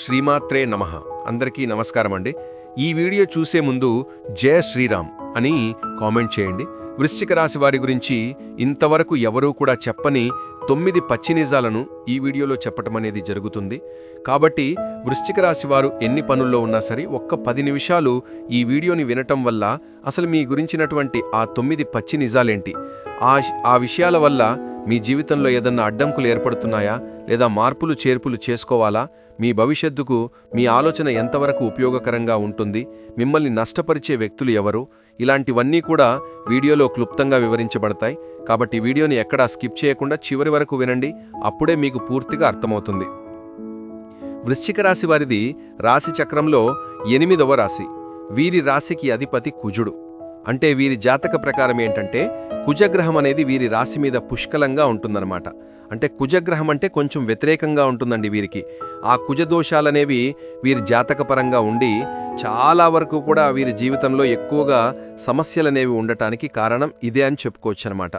శ్రీమాత్రే నమ. అందరికీ నమస్కారం అండి. ఈ వీడియో చూసే ముందు జయ శ్రీరామ్ అని కామెంట్ చేయండి. వృశ్చిక రాశి వారి గురించి ఇంతవరకు ఎవరూ కూడా చెప్పని తొమ్మిది పచ్చి నిజాలను ఈ వీడియోలో చెప్పటం అనేది జరుగుతుంది. కాబట్టి వృశ్చిక రాశి వారు ఎన్ని పనుల్లో ఉన్నా సరే ఒక్క పది నిమిషాలు ఈ వీడియోని వినటం వల్ల అసలు మీ గురించినటువంటి ఆ తొమ్మిది పచ్చి నిజాలేంటి ఆ ఆ విషయాల వల్ల మీ జీవితంలో ఏదన్నా అడ్డంకులు ఏర్పడుతున్నాయా? లేదా మార్పులు చేర్పులు చేసుకోవాలా? మీ భవిష్యత్తుకు మీ ఆలోచన ఎంతవరకు ఉపయోగకరంగా ఉంటుంది? మిమ్మల్ని నష్టపరిచే వ్యక్తులు ఎవరు? ఇలాంటివన్నీ కూడా వీడియోలో క్లుప్తంగా వివరించబడతాయి. కాబట్టి వీడియోని ఎక్కడా స్కిప్ చేయకుండా చివరి వరకు వినండి. అప్పుడే మీకు పూర్తిగా అర్థమవుతుంది. వృశ్చిక రాశి వారిది రాశి చక్రంలో ఎనిమిదవ రాశి. వీరి రాశికి అధిపతి కుజుడు. అంటే వీరి జాతక ప్రకారం ఏంటంటే కుజగ్రహం అనేది వీరి రాశి మీద పుష్కలంగా ఉంటుందన్నమాట. అంటే కుజగ్రహం అంటే కొంచెం వ్యతిరేకంగా ఉంటుందండి వీరికి. ఆ కుజదోషాలనేవి వీరి జాతకపరంగా ఉండి చాలా వరకు కూడా వీరి జీవితంలో ఎక్కువగా సమస్యలనేవి ఉండటానికి కారణం ఇదే అని చెప్పుకోవచ్చు అనమాట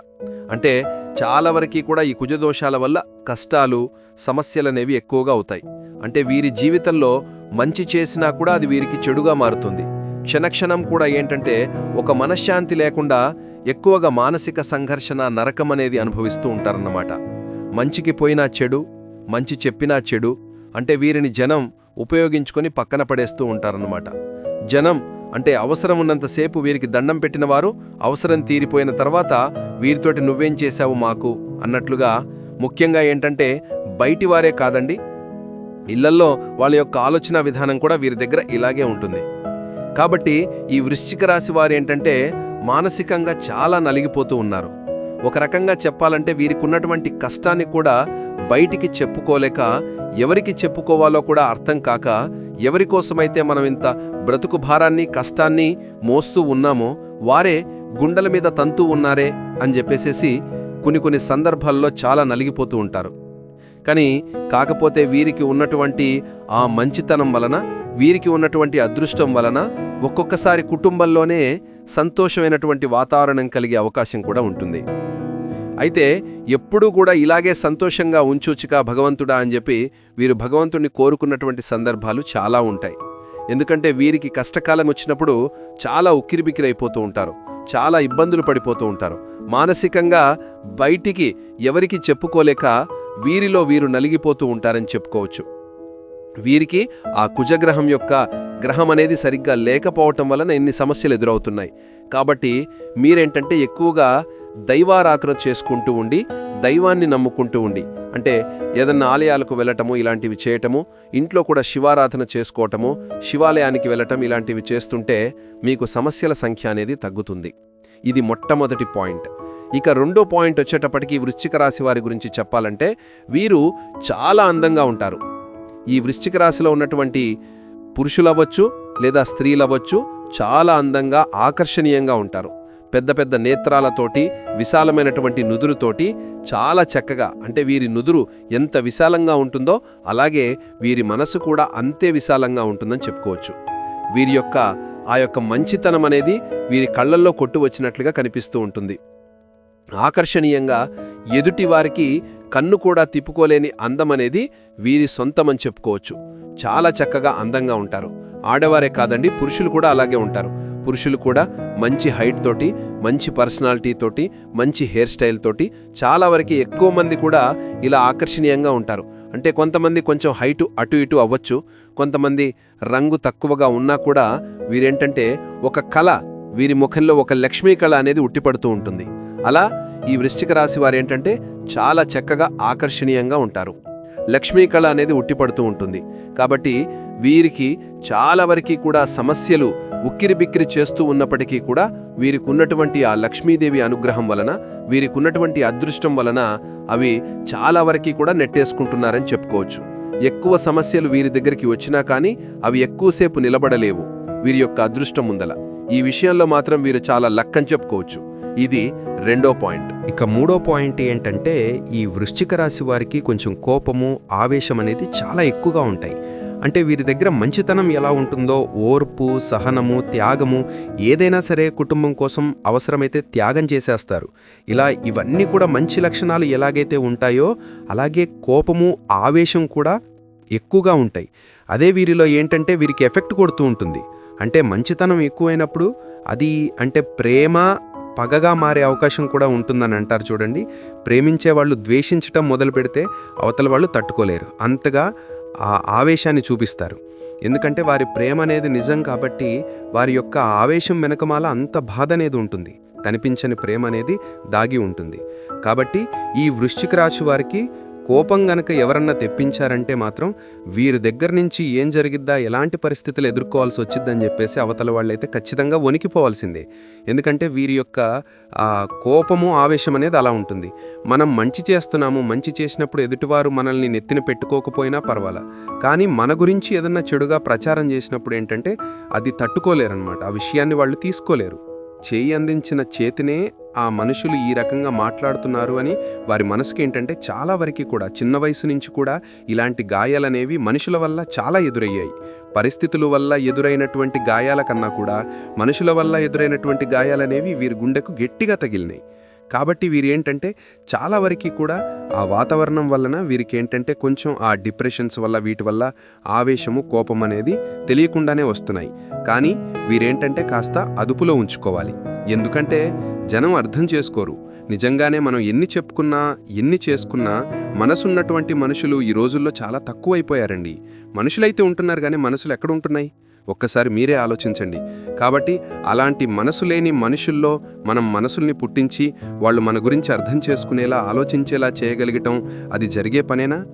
అంటే చాలా వరకు కూడా ఈ కుజదోషాల వల్ల కష్టాలు సమస్యలనేవి ఎక్కువగా అవుతాయి. అంటే వీరి జీవితంలో మంచి చేసినా కూడా అది వీరికి చెడుగా మారుతుంది. క్షణక్షణం కూడా ఏంటంటే ఒక మనశ్శాంతి లేకుండా ఎక్కువగా మానసిక సంఘర్షణ నరకం అనేది అనుభవిస్తూ ఉంటారన్నమాట. మంచికి పోయినా చెడు మంచి చెప్పినా చెడు అంటే వీరిని జనం ఉపయోగించుకొని పక్కన పడేస్తూ ఉంటారన్నమాట. జనం అంటే అవసరం ఉన్నంతసేపు వీరికి దండం పెట్టిన వారు అవసరం తీరిపోయిన తర్వాత వీరితోటి నువ్వేం చేశావు మాకు? అన్నట్లుగా ముఖ్యంగా ఏంటంటే బయటి వారే కాదండి ఇళ్ళల్లో వాళ్ళ యొక్క ఆలోచన విధానం కూడా వీరి దగ్గర ఇలాగే ఉంటుంది. కాబట్టి ఈ వృశ్చిక రాశి వారు ఏంటంటే మానసికంగా చాలా నలిగిపోతూ ఉన్నారు. ఒక రకంగా చెప్పాలంటే వీరికి ఉన్నటువంటి కష్టాన్ని కూడా బయటికి చెప్పుకోలేక ఎవరికి చెప్పుకోవాలో కూడా అర్థం కాక ఎవరి కోసమైతే మనం ఇంత బ్రతుకు భారాన్ని కష్టాన్ని మోస్తూ ఉన్నామో వారే గుండెల మీద తంతూ ఉన్నారే అని చెప్పేసేసి కొన్ని కొన్ని సందర్భాల్లో చాలా నలిగిపోతూ ఉంటారు. కానీ కాకపోతే వీరికి ఉన్నటువంటి ఆ మంచితనం వలన వీరికి ఉన్నటువంటి అదృష్టం వలన ఒక్కొక్కసారి కుటుంబంలోనే సంతోషమైనటువంటి వాతావరణం కలిగే అవకాశం కూడా ఉంటుంది. అయితే ఎప్పుడూ కూడా ఇలాగే సంతోషంగా ఉంచుచుకా భగవంతుడా అని చెప్పి వీరు భగవంతుడిని కోరుకున్నటువంటి సందర్భాలు చాలా ఉంటాయి. ఎందుకంటే వీరికి కష్టకాలం వచ్చినప్పుడు చాలా ఉక్కిరిబిక్కిరైపోతూ ఉంటారు. చాలా ఇబ్బందులు పడిపోతూ ఉంటారు. మానసికంగా బయటికి ఎవరికి చెప్పుకోలేక వీరిలో వీరు నలిగిపోతూ ఉంటారని చెప్పుకోవచ్చు. వీరికి ఆ కుజగ్రహం యొక్క గ్రహం అనేది సరిగ్గా లేకపోవటం వలన ఎన్ని సమస్యలు ఎదురవుతున్నాయి. కాబట్టి మీరేంటంటే ఎక్కువగా దైవారాధన చేసుకుంటూ ఉండి దైవాన్ని నమ్ముకుంటూ ఉండి అంటే ఏదన్నా ఆలయాలకు వెళ్ళటము ఇలాంటివి చేయటము ఇంట్లో కూడా శివారాధన చేసుకోవటము శివాలయానికి వెళ్ళటం ఇలాంటివి చేస్తుంటే మీకు సమస్యల సంఖ్య అనేది తగ్గుతుంది. ఇది మొట్టమొదటి పాయింట్. ఇక రెండో పాయింట్ వచ్చేటప్పటికి వృశ్చిక రాశి వారి గురించి చెప్పాలంటే వీరు చాలా అందంగా ఉంటారు. ఈ వృశ్చిక రాశిలో ఉన్నటువంటి పురుషులవ్వచ్చు లేదా స్త్రీలవ్వచ్చు చాలా అందంగా ఆకర్షణీయంగా ఉంటారు. పెద్ద పెద్ద నేత్రాలతోటి విశాలమైనటువంటి నుదురుతోటి చాలా చక్కగా అంటే వీరి నుదురు ఎంత విశాలంగా ఉంటుందో అలాగే వీరి మనసు కూడా అంతే విశాలంగా ఉంటుందని చెప్పుకోవచ్చు. వీరి యొక్క ఆ యొక్క మంచితనం అనేది వీరి కళ్ళల్లో కొట్టు వచ్చినట్లుగా కనిపిస్తూ ఉంటుంది. ఆకర్షణీయంగా ఎదుటి వారికి కన్ను కూడా తిప్పుకోలేని అందం అనేది వీరి సొంతమని చెప్పుకోవచ్చు. చాలా చక్కగా అందంగా ఉంటారు. ఆడవారే కాదండి పురుషులు కూడా అలాగే ఉంటారు. పురుషులు కూడా మంచి హైట్ తోటి మంచి పర్సనాలిటీ తోటి మంచి హెయిర్ స్టైల్ తోటి చాలా వరకు ఎక్కువ మంది కూడా ఇలా ఆకర్షణీయంగా ఉంటారు. అంటే కొంతమంది కొంచెం హైటు అటు ఇటు అవ్వచ్చు. కొంతమంది రంగు తక్కువగా ఉన్నా కూడా వీరేంటంటే ఒక కళ వీరి ముఖంలో ఒక లక్ష్మీ కళ అనేది ఉట్టిపడుతూ ఉంటుంది. అలా ఈ వృశ్చిక రాశి వారు ఏంటంటే చాలా చక్కగా ఆకర్షణీయంగా ఉంటారు. లక్ష్మీ కళ అనేది ఉట్టిపడుతూ ఉంటుంది. కాబట్టి వీరికి చాలా వరకు కూడా సమస్యలు ఉక్కిరి బిక్కిరి చేస్తూ ఉన్నప్పటికీ కూడా వీరికి ఉన్నటువంటి ఆ లక్ష్మీదేవి అనుగ్రహం వలన వీరికి ఉన్నటువంటి అదృష్టం వలన అవి చాలా వరకు కూడా నెట్టేసుకుంటున్నారని చెప్పుకోవచ్చు. ఎక్కువ సమస్యలు వీరి దగ్గరికి వచ్చినా కానీ అవి ఎక్కువసేపు నిలబడలేవు. వీరి యొక్క అదృష్టం ముందల. ఈ విషయంలో మాత్రం వీరు చాలా లక్కని చెప్పుకోవచ్చు. ఇది రెండో పాయింట్. ఇక మూడో పాయింట్ ఏంటంటే ఈ వృశ్చిక రాశి వారికి కొంచెం కోపము ఆవేశం అనేది చాలా ఎక్కువగా ఉంటాయి. అంటే వీరి దగ్గర మంచితనం ఎలా ఉంటుందో ఓర్పు సహనము త్యాగము ఏదైనా సరే కుటుంబం కోసం అవసరమైతే త్యాగం చేసేస్తారు. ఇలా ఇవన్నీ కూడా మంచి లక్షణాలు ఎలాగైతే ఉంటాయో అలాగే కోపము ఆవేశం కూడా ఎక్కువగా ఉంటాయి. అదే వీరిలో ఏంటంటే వీరికి ఎఫెక్ట్ కొడుతూ ఉంటుంది. అంటే మంచితనం ఎక్కువైనప్పుడు అది అంటే ప్రేమ పగగా మారే అవకాశం కూడా ఉంటుందని అంటారు చూడండి. ప్రేమించే వాళ్ళు ద్వేషించటం మొదలు పెడితే అవతల వాళ్ళు తట్టుకోలేరు. అంతగా ఆ ఆవేశాన్ని చూపిస్తారు. ఎందుకంటే వారి ప్రేమ అనేది నిజం కాబట్టి వారి యొక్క ఆవేశం వెనకమాల అంత బాధ అనేది ఉంటుంది. కనిపించని ప్రేమ అనేది దాగి ఉంటుంది. కాబట్టి ఈ వృశ్చిక రాశి వారికి కోపం గనక ఎవరన్నా తెప్పించారంటే మాత్రం వీరి దగ్గర నుంచి ఏం జరిగిద్దా ఎలాంటి పరిస్థితులు ఎదుర్కోవాల్సి వచ్చిద్దని చెప్పేసి అవతల వాళ్ళైతే ఖచ్చితంగా వణికిపోవాల్సిందే. ఎందుకంటే వీరి యొక్క ఆ కోపము ఆవేశం అనేది అలా ఉంటుంది. మనం మంచి చేస్తున్నాము మంచి చేసినప్పుడు ఎదుటివారు మనల్ని నెత్తిన పెట్టుకోకపోయినా పర్వాలా. కానీ మన గురించి ఏదన్నా చెడుగా ప్రచారం చేసినప్పుడు ఏంటంటే అది తట్టుకోలేరనమాట ఆ విషయాన్ని వాళ్ళు తీసుకోలేరు. చేయి అందించిన చేతినే ఆ మనుషులు ఈ రకంగా మాట్లాడుతున్నారు అని వారి మనసుకి ఏంటంటే చాలా వరకు కూడా చిన్న వయసు నుంచి కూడా ఇలాంటి గాయాలనేవి మనుషుల వల్ల చాలా ఎదురయ్యాయి. పరిస్థితుల వల్ల ఎదురైనటువంటి గాయాల కన్నా కూడా మనుషుల వల్ల ఎదురైనటువంటి గాయాలనేవి వీరి గుండెకు గట్టిగా తగిలినాయి. కాబట్టి వీరు ఏంటంటే చాలా వరకు కూడా ఆ వాతావరణం వలన వీరికి ఏంటంటే కొంచెం ఆ డిప్రెషన్స్ వల్ల వీటి వల్ల ఆవేశము కోపం అనేది తెలియకుండానే వస్తున్నాయి. కానీ వీరేంటంటే కాస్త అదుపులో ఉంచుకోవాలి. ఎందుకంటే జనం అర్థం చేసుకోరు. నిజంగానే మనం ఎన్ని చెప్పుకున్నా ఎన్ని చేసుకున్నా మనసున్నటువంటి మనుషులు ఈ రోజుల్లో చాలా తక్కువైపోయారండి. మనుషులైతే ఉంటున్నారు కానీ మనసులు ఎక్కడ ఉంటున్నాయి? ఒక్కసారి మీరే ఆలోచించండి. కాబట్టి అలాంటి మనసు లేని మనుషుల్లో మనం మనసుల్ని పుట్టించి వాళ్ళు మన గురించి అర్థం చేసుకునేలా ఆలోచించేలా చేయగలిగటం అది జరిగే పనేనా?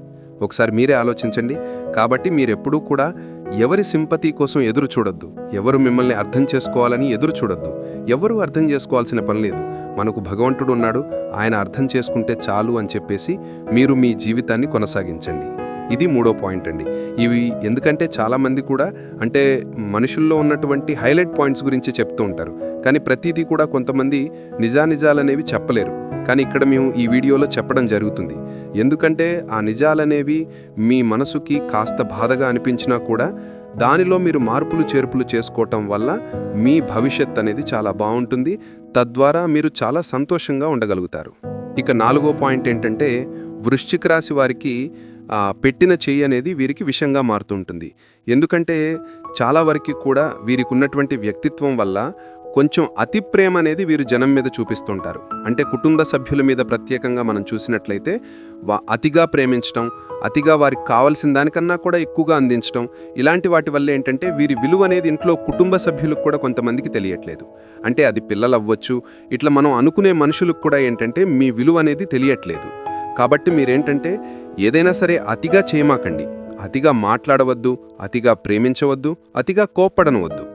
ఒకసారి మీరే ఆలోచించండి. కాబట్టి మీరెప్పుడూ కూడా ఎవరి సింపతి కోసం ఎదురు చూడొద్దు. ఎవరు మిమ్మల్ని అర్థం చేసుకోవాలని ఎదురు చూడొద్దు. ఎవరు అర్థం చేసుకోవాల్సిన పని లేదు. మనకు భగవంతుడు ఉన్నాడు. ఆయన అర్థం చేసుకుంటే చాలు అని చెప్పేసి మీరు మీ జీవితాన్ని కొనసాగించండి. ఇది మూడో పాయింట్ అండి. ఇవి ఎందుకంటే చాలామంది కూడా అంటే మనుషుల్లో ఉన్నటువంటి హైలైట్ పాయింట్స్ గురించి చెప్తూ ఉంటారు. కానీ ప్రతిదీ కూడా కొంతమంది నిజానిజాలనేవి చెప్పలేరు. కానీ ఇక్కడ మేము ఈ వీడియోలో చెప్పడం జరుగుతుంది. ఎందుకంటే ఆ నిజాలనేవి మీ మనసుకి కాస్త బాధగా అనిపించినా కూడా దానిలో మీరు మార్పులు చేర్పులు చేసుకోవటం వల్ల మీ భవిష్యత్ అనేది చాలా బాగుంటుంది. తద్వారా మీరు చాలా సంతోషంగా ఉండగలుగుతారు. ఇక నాలుగో పాయింట్ ఏంటంటే వృశ్చిక రాశి వారికి ఆ, పెట్టిన చెయ్యి అనేది వీరికి విషంగా మారుతుంటుంది. ఎందుకంటే చాలా వరకు కూడా వీరికి ఉన్నటువంటి వ్యక్తిత్వం వల్ల కొంచెం అతి ప్రేమ అనేది వీరు జనం మీద చూపిస్తుంటారు. అంటే కుటుంబ సభ్యుల మీద ప్రత్యేకంగా మనం చూసినట్లయితే వా అతిగా ప్రేమించడం అతిగా వారికి కావాల్సిన దానికన్నా కూడా ఎక్కువగా అందించడం ఇలాంటి వాటి వల్ల ఏంటంటే వీరి విలువ అనేది ఇంట్లో కుటుంబ సభ్యులకు కూడా కొంతమందికి తెలియట్లేదు. అంటే అది పిల్లలు అవ్వచ్చు ఇట్లా మనం అనుకునే మనుషులకు కూడా ఏంటంటే మీ విలువ అనేది తెలియట్లేదు. కాబట్టి మీరేంటంటే ఏదైనా సరే అతిగా చేయమాకండి అతిగా మాట్లాడవద్దు అతిగా ప్రేమించవద్దు అతిగా కోప్పడనవద్దు.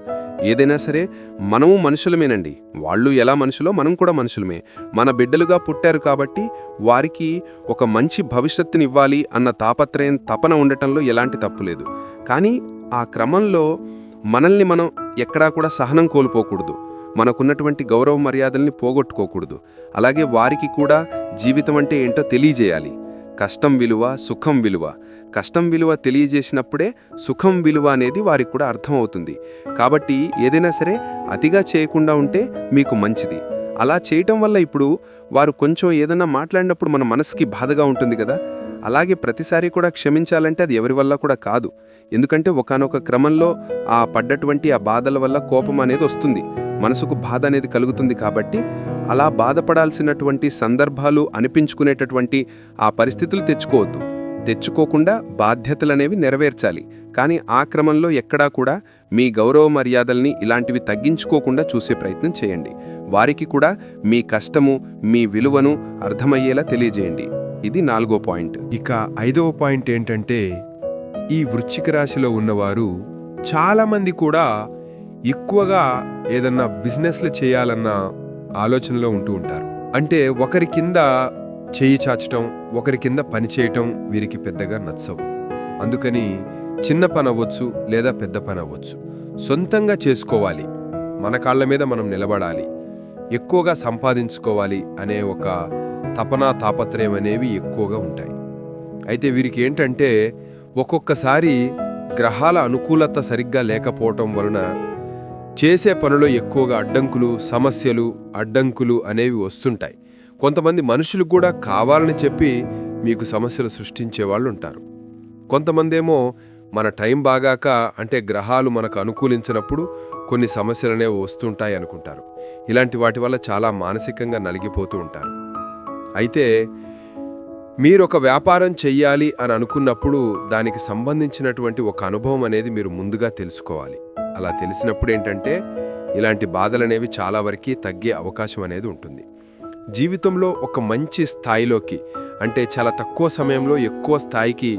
ఏదైనా సరే మనము మనుషులమేనండి. వాళ్ళు ఎలా మనుషులో మనం కూడా మనుషులమే. మన బిడ్డలుగా పుట్టారు కాబట్టి వారికి ఒక మంచి భవిష్యత్తునివ్వాలి అన్న తాపత్రయం తపన ఉండటంలో ఎలాంటి తప్పు లేదు. కానీ ఆ క్రమంలో మనల్ని మనం ఎక్కడా కూడా సహనం కోల్పోకూడదు. మనకున్నటువంటి గౌరవ మర్యాదల్ని పోగొట్టుకోకూడదు. అలాగే వారికి కూడా జీవితం అంటే ఏంటో తెలియజేయాలి. కష్టం విలువ సుఖం విలువ. కష్టం విలువ తెలియజేసినప్పుడే సుఖం విలువ అనేది వారికి కూడా అర్థమవుతుంది. కాబట్టి ఏదైనా సరే అతిగా చేయకుండా ఉంటే మీకు మంచిది. అలా చేయటం వల్ల ఇప్పుడు వారు కొంచెం ఏదైనా మాట్లాడినప్పుడు మన మనసుకి బాధగా ఉంటుంది కదా. అలాగే ప్రతిసారి కూడా క్షమించాలంటే అది ఎవరి వల్ల కూడా కాదు. ఎందుకంటే ఒకానొక క్రమంలో ఆ పడ్డటువంటి ఆ బాధల వల్ల కోపం అనేది వస్తుంది. మనసుకు బాధ అనేది కలుగుతుంది కాబట్టి అలా బాధపడాల్సినటువంటి సందర్భాలు అనిపించుకునేటటువంటి ఆ పరిస్థితులు తెచ్చుకోవద్దు. తెచ్చుకోకుండా బాధ్యతలనేవి నెరవేర్చాలి. కానీ ఆ క్రమంలో ఎక్కడా కూడా మీ గౌరవ మర్యాదల్ని ఇలాంటివి తగ్గించుకోకుండా చూసే ప్రయత్నం చేయండి. వారికి కూడా మీ కష్టము మీ విలువను అర్థమయ్యేలా తెలియజేయండి. ఇది నాలుగో పాయింట్. ఇక ఐదవ పాయింట్ ఏంటంటే ఈ వృశ్చిక రాశిలో ఉన్నవారు చాలామంది కూడా ఎక్కువగా ఏదన్నా బిజినెస్లు చేయాలన్న ఆలోచనలో ఉంటూ ఉంటారు. అంటే ఒకరి కింద చేయి చాచటం ఒకరి కింద పని చేయటం వీరికి పెద్దగా నచ్చవు. అందుకని చిన్న పని అవ్వచ్చు లేదా పెద్ద పని అవ్వచ్చు. సొంతంగా చేసుకోవాలి. మన కాళ్ళ మీద మనం నిలబడాలి. ఎక్కువగా సంపాదించుకోవాలి అనే ఒక తపనా తాపత్రయం అనేవి ఎక్కువగా ఉంటాయి. అయితే వీరికి ఏంటంటే ఒక్కొక్కసారి గ్రహాల అనుకూలత సరిగ్గా లేకపోవటం వలన చేసే పనిలో ఎక్కువగా అడ్డంకులు సమస్యలు అడ్డంకులు అనేవి వస్తుంటాయి. కొంతమంది మనుషులు కూడా కావాలని చెప్పి మీకు సమస్యలు సృష్టించే వాళ్ళు ఉంటారు. కొంతమందేమో మన టైం బాగాక అంటే గ్రహాలు మనకు అనుకూలించినప్పుడు కొన్ని సమస్యలనేవి వస్తుంటాయి అనుకుంటారు. ఇలాంటి వాటి వల్ల చాలా మానసికంగా నలిగిపోతూ ఉంటారు. అయితే మీరు ఒక వ్యాపారం చెయ్యాలి అని అనుకున్నప్పుడు దానికి సంబంధించినటువంటి ఒక అనుభవం అనేది మీరు ముందుగా తెలుసుకోవాలి. అలా తెలిసినప్పుడు ఏంటంటే ఇలాంటి బాధలనేవి చాలా వరకు తగ్గే అవకాశం అనేది ఉంటుంది. జీవితంలో ఒక మంచి స్థాయిలోకి అంటే చాలా తక్కువ సమయంలో ఎక్కువ స్థాయికి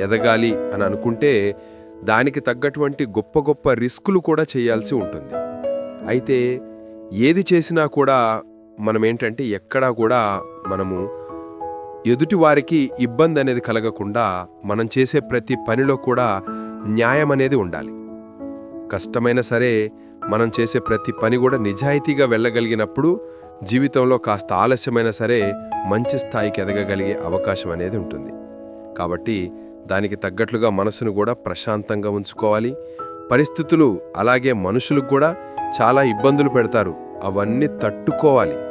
ఎదగాలి అని అనుకుంటే దానికి తగ్గటువంటి గొప్ప గొప్ప రిస్కులు కూడా చేయాల్సి ఉంటుంది. అయితే ఏది చేసినా కూడా మనం ఏంటంటే ఎక్కడా కూడా మనము ఎదుటి వారికి ఇబ్బంది అనేది కలగకుండా మనం చేసే ప్రతి పనిలో కూడా న్యాయం అనేది ఉండాలి. కష్టమైనా సరే మనం చేసే ప్రతి పని కూడా నిజాయితీగా వెళ్ళగలిగినప్పుడు జీవితంలో కాస్త ఆలస్యమైనా సరే మంచి స్థాయికి ఎదగగలిగే అవకాశం అనేది ఉంటుంది. కాబట్టి దానికి తగ్గట్లుగా మనసును కూడా ప్రశాంతంగా ఉంచుకోవాలి. పరిస్థితులు అలాగే మనుషులకు కూడా చాలా ఇబ్బందులు పెడతారు. అవన్నీ తట్టుకోవాలి.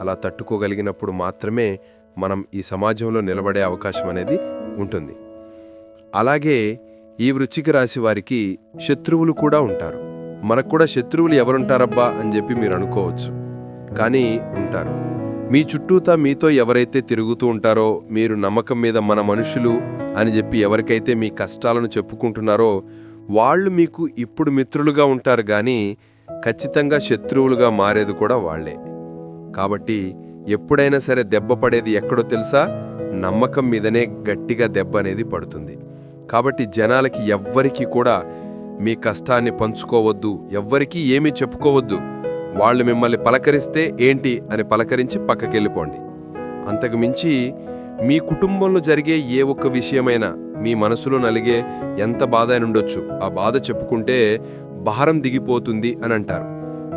అలా తట్టుకోగలిగినప్పుడు మాత్రమే మనం ఈ సమాజంలో నిలబడే అవకాశం అనేది ఉంటుంది. అలాగే ఈ వృచ్చిక రాశి వారికి శత్రువులు కూడా ఉంటారు. మనకు కూడా శత్రువులు ఎవరుంటారబ్బా అని చెప్పి మీరు అనుకోవచ్చు. కానీ ఉంటారు. మీ చుట్టూతా మీతో ఎవరైతే తిరుగుతూ ఉంటారో మీరు నమ్మకం మీద మన మనుషులు అని చెప్పి ఎవరికైతే మీ కష్టాలను చెప్పుకుంటున్నారో వాళ్ళు మీకు ఇప్పుడు మిత్రులుగా ఉంటారు కానీ ఖచ్చితంగా శత్రువులుగా మారేది కూడా వాళ్ళే కాబట్టి ఎప్పుడైనా సరే దెబ్బ పడేది ఎక్కడో తెలుసా? నమ్మకం మీదనే గట్టిగా దెబ్బ అనేది పడుతుంది. కాబట్టి జనాలకి ఎవ్వరికీ కూడా మీ కష్టాన్ని పంచుకోవద్దు ఎవ్వరికీ ఏమీ చెప్పుకోవద్దు. వాళ్ళు మిమ్మల్ని పలకరిస్తే ఏంటి అని పలకరించి పక్కకెళ్ళిపోండి. అంతకు మించి మీ కుటుంబంలో జరిగే ఏ ఒక్క విషయమైనా మీ మనసులో నలిగే ఎంత బాధ అని ఉండొచ్చు ఆ బాధ చెప్పుకుంటే భారం దిగిపోతుంది అని అంటారు.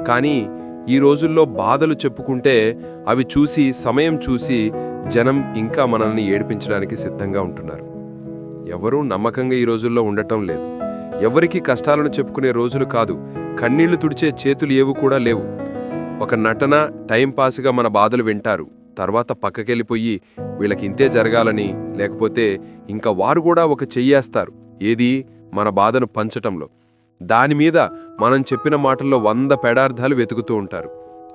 కానీ ఈ రోజుల్లో బాధలు చెప్పుకుంటే అవి చూసి సమయం చూసి జనం ఇంకా మనల్ని ఏడిపించడానికి సిద్ధంగా ఉంటున్నారు. ఎవరూ నమ్మకంగా ఈ రోజుల్లో ఉండటం లేదు. ఎవరికీ కష్టాలను చెప్పుకునే రోజులు కాదు. కన్నీళ్ళు తుడిచే చేతులు ఏవి కూడా లేవు. ఒక నటన టైంపాస్గా మన బాధలు వింటారు. తర్వాత పక్కకెళ్ళిపోయి వీళ్ళకి ఇంతే జరగాలని లేకపోతే ఇంకా వారు కూడా ఒక చెయ్యేస్తారు. ఏది? మన బాధను పంచటంలో. దానిమీద మనం చెప్పిన మాటల్లో వంద పెడార్థాలు వెతుకుతూ ఉంటారు.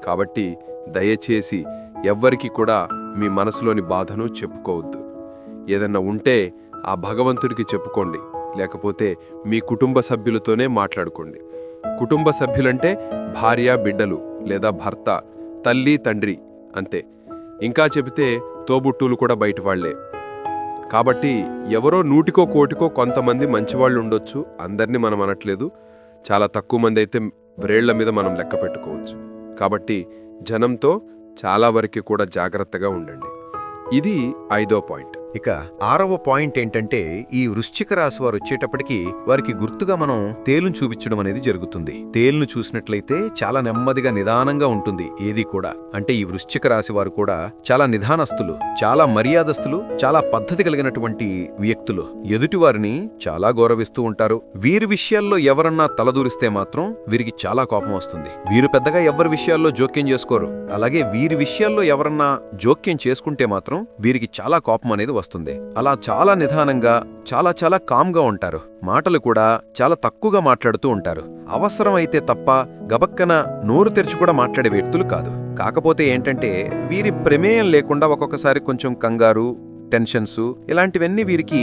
కాబట్టి దయచేసి ఎవ్వరికి కూడా మీ మనసులోని బాధను చెప్పుకోవద్దు. ఏదన్నా ఉంటే ఆ భగవంతుడికి చెప్పుకోండి. లేకపోతే మీ కుటుంబ సభ్యులతోనే మాట్లాడుకోండి. కుటుంబ సభ్యులంటే భార్య బిడ్డలు లేదా భర్త తల్లి తండ్రి అంతే. ఇంకా చెబితే తోబుట్టులు కూడా బయట వాళ్ళే. కాబట్టి ఎవరో నూటికో కోటికో కొంతమంది మంచివాళ్ళు ఉండొచ్చు. అందరినీ మనం అనట్లేదు. చాలా తక్కువ మంది అయితే వ్రేళ్ళ మీద మనం లెక్క పెట్టుకోవచ్చు. కాబట్టి జనంతో చాలా వరకు కూడా జాగ్రత్తగా ఉండండి. ఇది ఐదో పాయింట్. ఇక ఆరవ పాయింట్ ఏంటంటే ఈ వృశ్చిక రాశి వారు వచ్చేటప్పటికి వారికి గుర్తుగా మనం తేలును చూపించడం అనేది జరుగుతుంది. తేలును చూసినట్లయితే చాలా నెమ్మదిగా నిదానంగా ఉంటుంది ఏది కూడా. అంటే ఈ వృశ్చిక రాశి వారు కూడా చాలా నిదానస్తులు చాలా మర్యాదస్తులు చాలా పద్ధతి కలిగినటువంటి వ్యక్తులు. ఎదుటివారిని చాలా గౌరవిస్తూ ఉంటారు. వీరి విషయాల్లో ఎవరన్నా తలదూరిస్తే మాత్రం వీరికి చాలా కోపం వస్తుంది. వీరు పెద్దగా ఎవరి విషయాల్లో జోక్యం చేసుకోరు. అలాగే వీరి విషయాల్లో ఎవరన్నా జోక్యం చేసుకుంటే మాత్రం వీరికి చాలా కోపం అనేది వస్తుంది. అలా చాలా నిదానంగా చాలా చాలా కామ్గా ఉంటారు. మాటలు కూడా చాలా తక్కువగా మాట్లాడుతూ ఉంటారు. అవసరమైతే తప్ప గబక్కన నోరు తెరిచి కూడా మాట్లాడే వ్యక్తులు కాదు. కాకపోతే ఏంటంటే వీరి ప్రమేయం లేకుండా ఒక్కొక్కసారి కొంచెం కంగారు టెన్షన్స్ ఇలాంటివన్నీ వీరికి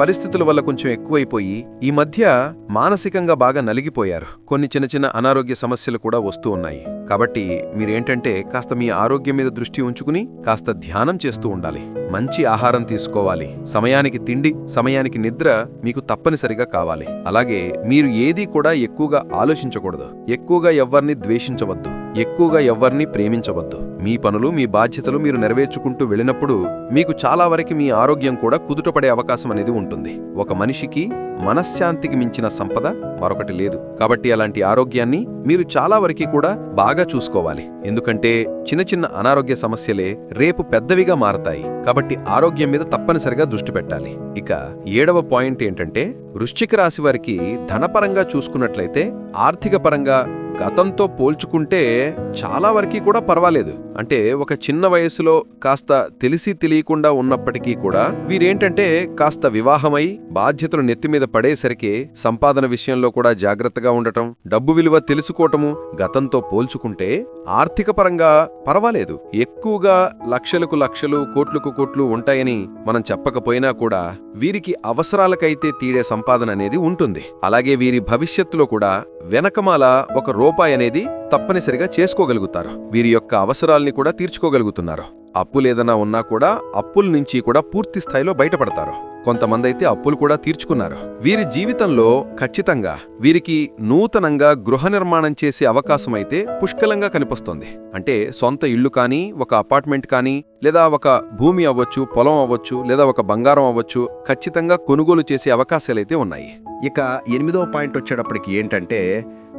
పరిస్థితుల వల్ల కొంచెం ఎక్కువైపోయి ఈ మధ్య మానసికంగా బాగా నలిగిపోయారు. కొన్ని చిన్న చిన్న అనారోగ్య సమస్యలు కూడా వస్తూ ఉన్నాయి. కాబట్టి మీరేంటంటే కాస్త మీ ఆరోగ్యం మీద దృష్టి ఉంచుకుని కాస్త ధ్యానం చేస్తూ ఉండాలి. మంచి ఆహారం తీసుకోవాలి. సమయానికి తిండి సమయానికి నిద్ర మీకు తప్పనిసరిగా కావాలి. అలాగే మీరు ఏదీ కూడా ఎక్కువగా ఆలోచించకూడదు. ఎక్కువగా ఎవ్వరిని ద్వేషించవద్దు. ఎక్కువగా ఎవ్వరిని ప్రేమించవద్దు. మీ పనులు మీ బాధ్యతలు మీరు నెరవేర్చుకుంటూ వెళ్ళినప్పుడు మీకు చాలా వరకు మీ ఆరోగ్యం కూడా కుదుటపడే అవకాశం అనేది ఉంటుంది. ఒక మనిషికి మనశ్శాంతికి మించిన సంపద మరొకటి లేదు. కాబట్టి అలాంటి ఆరోగ్యాన్ని మీరు చాలా వరకు కూడా బాగా చూసుకోవాలి. ఎందుకంటే చిన్న చిన్న అనారోగ్య సమస్యలే రేపు పెద్దవిగా మారతాయి. కాబట్టి ఆరోగ్యం మీద తప్పనిసరిగా దృష్టి పెట్టాలి. ఇక ఏడవ పాయింట్ ఏంటంటే వృశ్చిక రాశి వారికి ధనపరంగా చూసుకున్నట్లయితే ఆర్థిక పరంగా గతంతో పోల్చుకుంటే చాలా వరకు కూడా పర్వాలేదు. అంటే ఒక చిన్న వయసులో కాస్త తెలిసి తెలియకుండా ఉన్నప్పటికీ కూడా వీరేంటంటే కాస్త వివాహమై బాధ్యతలు నెత్తిమీద పడేసరికి సంపాదన విషయంలో కూడా జాగ్రత్తగా ఉండటం డబ్బు విలువ తెలుసుకోవటము గతంతో పోల్చుకుంటే ఆర్థిక పరంగా పర్వాలేదు. ఎక్కువగా లక్షలకు లక్షలు కోట్లకు కోట్లు ఉంటాయని మనం చెప్పకపోయినా కూడా వీరికి అవసరాలకైతే తీడే సంపాదన అనేది ఉంటుంది. అలాగే వీరి భవిష్యత్తులో కూడా వెనకమాల ఒక రూపాయి అనేది తప్పనిసరిగా చేసుకోగలుగుతారు. వీరి యొక్క అవసరాల్ని కూడా తీర్చుకోగలుగుతున్నారు. అప్పులేదన్నా ఉన్నా కూడా అప్పుల నుంచి కూడా పూర్తి స్థాయిలో బయటపడతారు. కొంతమంది అయితే అప్పులు కూడా తీర్చుకున్నారు. వీరి జీవితంలో ఖచ్చితంగా వీరికి నూతనంగా గృహ నిర్మాణం చేసే అవకాశం అయితే పుష్కలంగా కనిపిస్తోంది. అంటే సొంత ఇల్లు కానీ ఒక అపార్ట్మెంట్ కానీ లేదా ఒక భూమి అవ్వచ్చు పొలం అవ్వచ్చు లేదా ఒక బంగారం అవ్వచ్చు ఖచ్చితంగా కొనుగోలు చేసే అవకాశాలైతే ఉన్నాయి. ఇక ఎనిమిదో పాయింట్ వచ్చేటప్పటికి ఏంటంటే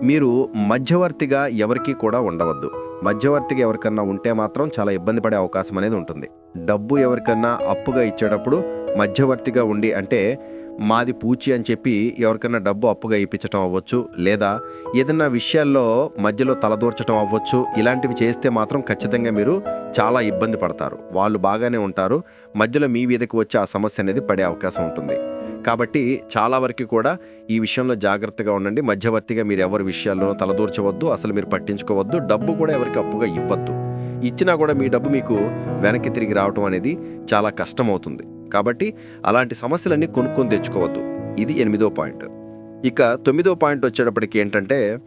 మీరు మధ్యవర్తిగా ఎవరికీ కూడా ఉండవద్దు. మధ్యవర్తిగా ఎవరికన్నా ఉంటే మాత్రం చాలా ఇబ్బంది పడే అవకాశం అనేది ఉంటుంది. డబ్బు ఎవరికన్నా అప్పుగా ఇచ్చేటప్పుడు మధ్యవర్తిగా ఉండి అంటే మాది పూచి అని చెప్పి ఎవరికన్నా డబ్బు అప్పుగా ఇప్పించటం అవ్వచ్చు లేదా ఏదన్నా విషయాల్లో మధ్యలో తలదూర్చడం అవ్వచ్చు. ఇలాంటివి చేస్తే మాత్రం ఖచ్చితంగా మీరు చాలా ఇబ్బంది పడతారు. వాళ్ళు బాగానే ఉంటారు. మధ్యలో మీ వీధికి వచ్చి ఆ సమస్య అనేది పడే అవకాశం ఉంటుంది. కాబట్టి చాలా వరకు కూడా ఈ విషయంలో జాగ్రత్తగా ఉండండి. మధ్యవర్తిగా మీరు ఎవరి విషయాల్లోనూ తలదూర్చవద్దు అసలు మీరు పట్టించుకోవద్దు డబ్బు కూడా ఎవరికి అప్పుగా ఇవ్వద్దు. ఇచ్చినా కూడా మీ డబ్బు మీకు వెనక్కి తిరిగి రావటం అనేది చాలా కష్టమవుతుంది. కాబట్టి అలాంటి సమస్యలన్నీ కొనుక్కొని తెచ్చుకోవద్దు. ఇది ఎనిమిదో పాయింట్. ఇక తొమ్మిదో పాయింట్ వచ్చేటప్పటికి ఏంటంటే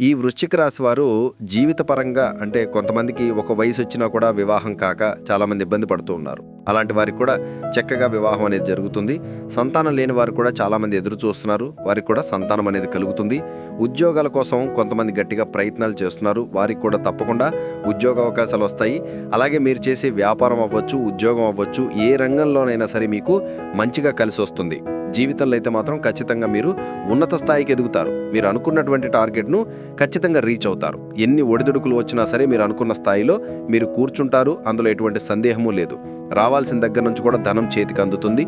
ఈ వృశ్చిక రాశి వారు జీవితపరంగా అంటే కొంతమందికి ఒక వయసు వచ్చినా కూడా వివాహం కాక చాలామంది ఇబ్బంది పడుతూ ఉన్నారు. అలాంటి వారికి కూడా చక్కగా వివాహం అనేది జరుగుతుంది. సంతానం లేని వారు కూడా చాలామంది ఎదురు చూస్తున్నారు. వారికి కూడా సంతానం అనేది కలుగుతుంది. ఉద్యోగాల కోసం కొంతమంది గట్టిగా ప్రయత్నాలు చేస్తున్నారు. వారికి కూడా తప్పకుండా ఉద్యోగ అవకాశాలు వస్తాయి. అలాగే మీరు చేసే వ్యాపారం అవ్వచ్చు ఉద్యోగం అవ్వచ్చు ఏ రంగంలోనైనా సరే మీకు మంచిగా కలిసి వస్తుంది. జీవితంలో అయితే మాత్రం ఖచ్చితంగా మీరు ఉన్నత స్థాయికి ఎదుగుతారు. మీరు అనుకున్నటువంటి టార్గెట్ను ఖచ్చితంగా రీచ్ అవుతారు. ఎన్ని ఒడిదుడుకులు వచ్చినా సరే మీరు అనుకున్న స్థాయిలో మీరు కూర్చుంటారు. అందులో ఎటువంటి సందేహము లేదు. రావాల్సిన దగ్గర నుంచి కూడా ధనం చేతికి అందుతుంది.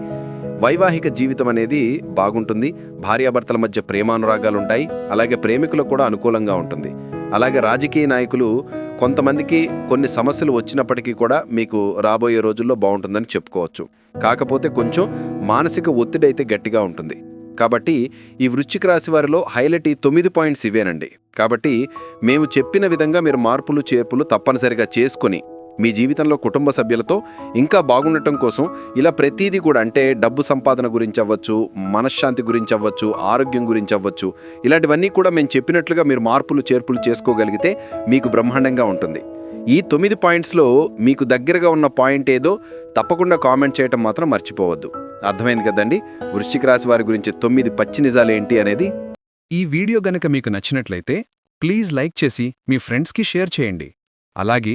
వైవాహిక జీవితం అనేది బాగుంటుంది. భార్యాభర్తల మధ్య ప్రేమానురాగాలు ఉంటాయి. అలాగే ప్రేమికులకు కూడా అనుకూలంగా ఉంటుంది. అలాగే రాజకీయ నాయకులు కొంతమందికి కొన్ని సమస్యలు వచ్చినప్పటికీ కూడా మీకు రాబోయే రోజుల్లో బాగుంటుందని చెప్పుకోవచ్చు. కాకపోతే కొంచెం మానసిక ఒత్తిడి అయితే గట్టిగా ఉంటుంది. కాబట్టి ఈ వృశ్చిక రాశి వారిలో హైలైట్ ఈ తొమ్మిది పాయింట్స్ ఇవేనండి. కాబట్టి మేము చెప్పిన విధంగా మీరు మార్పులు చేర్పులు తప్పనిసరిగా చేసుకొని మీ జీవితంలో కుటుంబ సభ్యులతో ఇంకా బాగుండటం కోసం ఇలా ప్రతీది కూడా అంటే డబ్బు సంపాదన గురించి అవ్వచ్చు మనశ్శాంతి గురించి అవ్వచ్చు ఆరోగ్యం గురించి అవ్వచ్చు ఇలాంటివన్నీ కూడా మేము చెప్పినట్లుగా మీరు మార్పులు చేర్పులు చేసుకోగలిగితే మీకు బ్రహ్మాండంగా ఉంటుంది. ఈ తొమ్మిది పాయింట్స్లో మీకు దగ్గరగా ఉన్న పాయింట్ ఏదో తప్పకుండా కామెంట్ చేయటం మాత్రం మర్చిపోవద్దు. అర్థమైంది కదండి? వృశ్చిక రాశి వారి గురించి తొమ్మిది పచ్చి నిజాలు ఏంటి అనేది? ఈ వీడియో గనక మీకు నచ్చినట్లయితే ప్లీజ్ లైక్ చేసి మీ ఫ్రెండ్స్కి షేర్ చేయండి. అలాగే